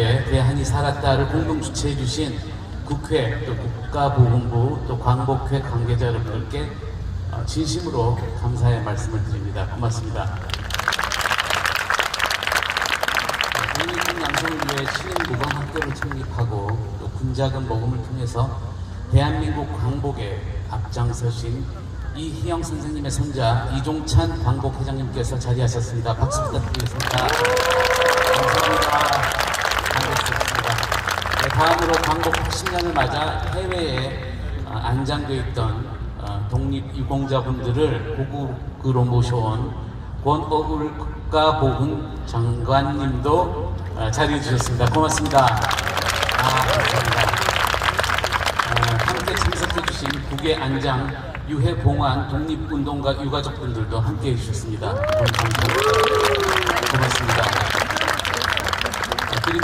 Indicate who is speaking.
Speaker 1: 문화재 대한이 살았다를 공동 주최해 주신 국회 또 국가보훈부 또 광복회 관계자 여러분들께 어, 진심으로 감사의 말씀을 드립니다. 고맙습니다. 국민 양성을 위해 신임 노방학교를 창립하고 또 군자금 모금을 통해서 대한민국 광복에 앞장서신 이희영 선생님의 손자 이종찬 광복회장님께서 자리하셨습니다. 박수 부탁드리겠습니다. 반갑습니다. 네, 다음으로 광복 80년을 맞아 해외에 어, 안장돼 있던 어, 독립유공자분들을 고국으로 모셔온 권어울 국가보훈 장관님도 어, 자리해 주셨습니다. 고맙습니다. 아, 감사합니다. 어, 함께 참석해 주신 국외 안장 유해 봉환 독립운동가 유가족분들도 함께 해주셨습니다. 감사합니다.